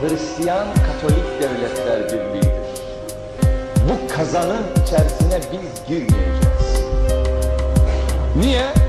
Hristiyan Katolik Devletler Birliği'dir. Bu kazanın içerisine biz girmeyeceğiz. Niye?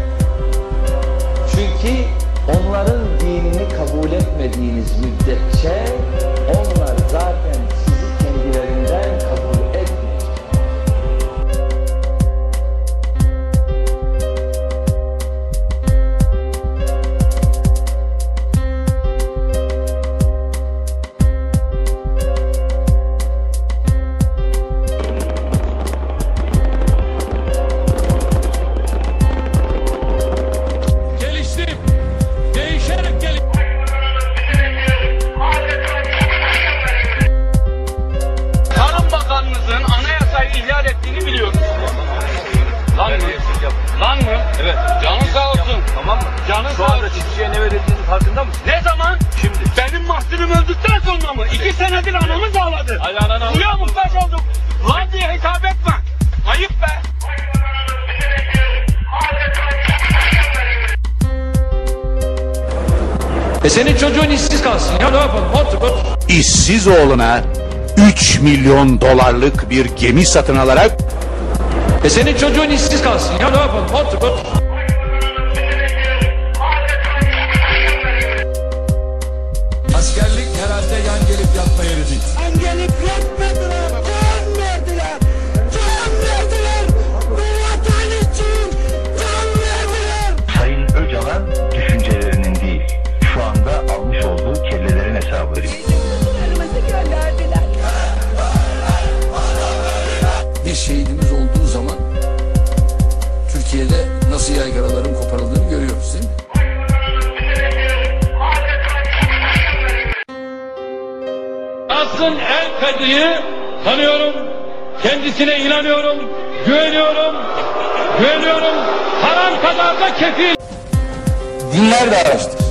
Evet. Canın sağ olsun. Tamam mı? Canın Şu sağ anda olsun. çiftçiye ne verildiğinin farkında mısın? Ne zaman? Şimdi. Benim mahsulüm öldükten sonra mı? İki senedir anamız ağladı. Hadi ananı. Suya muhtaç olduk. Lan diye hitap etme. Ayıp be. E senin çocuğun işsiz kalsın ya ne yapalım? Otur otur. işsiz oğluna 3 milyon dolarlık bir gemi satın alarak E senin çocuğun işsiz kalsın ya ne yapalım? Otur otur. Askerlik herhalde yan gelip yatma yeri değil. gelip yetmediler, Türkiye'de nasıl yaygaraların koparıldığını görüyoruz değil mi? Asrın en kadıyı tanıyorum. Kendisine inanıyorum. Güveniyorum. Güveniyorum. Haram kadar da kefil. Dinler de araştır.